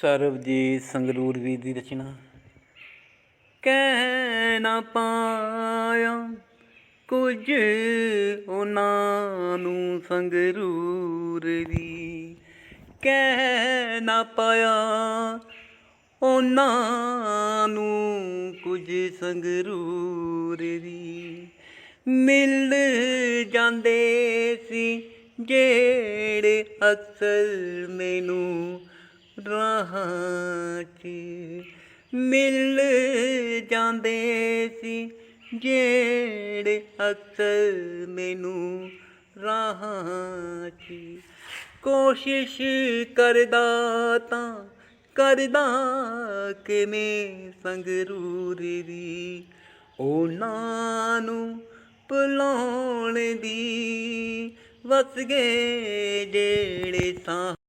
ਸਰਬਜੀਤ ਸੰਗਰੂਰ ਵੀਰ ਦੀ ਰਚਨਾ। ਕਹਿ ਨਾ ਪਾਇਆ ਕੁਝ ਉਹਨਾਂ ਨੂੰ ਸੰਗਰੂਰ ਦੀ। ਕਹਿ ਨਾ ਪਾਇਆ ਉਹਨਾਂ ਨੂੰ ਕੁਝ ਸੰਗਰੂਰ ਦੀ। ਮਿਲ ਜਾਂਦੇ ਸੀ ਜਿਹੜੇ ਅਕਸਰ ਮੈਨੂੰ ਰਾਹਾਂ 'ਚ ਮਿਲ ਜਾਂਦੇ ਸੀ, ਜਿਹੜੇ ਅਕਸਰ ਮੈਨੂੰ ਰਾਹਾਂ 'ਚ ਕੋਸ਼ਿਸ਼ ਕਰਦਾ ਤਾਂ ਕਰਦਾ ਕਿਵੇਂ ਸੰਗਰੂਰ ਦੀ ਉਹਨਾਂ ਨੂੰ ਭੁਲਾਉਣ ਦੀ ਵਸ ਗਏ ਜਿਹੜੇ ਸਾਹਾਂ